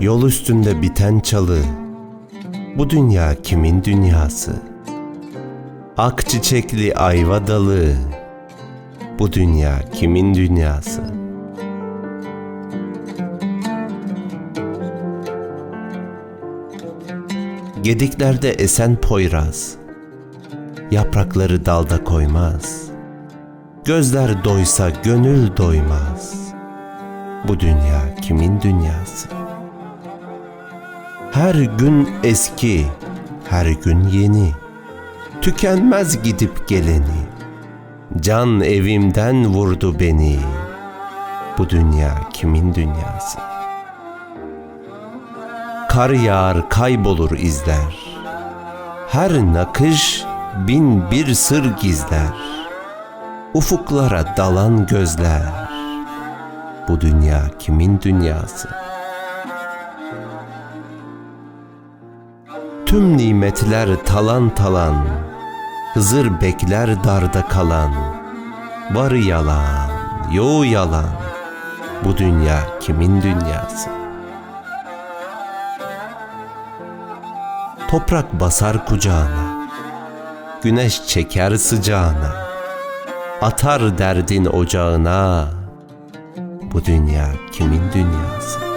Yol üstünde biten çalı. Bu dünya kimin dünyası? Ak çiçekli ayva dalı. Bu dünya kimin dünyası? Gediklerde esen poyraz. Yaprakları dalda koymaz. Gözler doysa gönül doymaz. Bu dünya kimin dünyası? Her gün eski, her gün yeni. Tükenmez gidip geleni. Can evimden vurdu beni. Bu dünya kimin dünyası? Kar yağar kaybolur izler. Her nakış bin bir sır gizler. Ufuklara dalan gözler. Bu dünya kimin dünyası? Tüm nimetler talan talan, Hızır bekler darda kalan. Varı yalan, yoğu yalan, Bu dünya kimin dünyası? Toprak basar kucağına, Güneş çeker sıcağına, Atar derdin ocağına, Bu dünya kimin dünyası?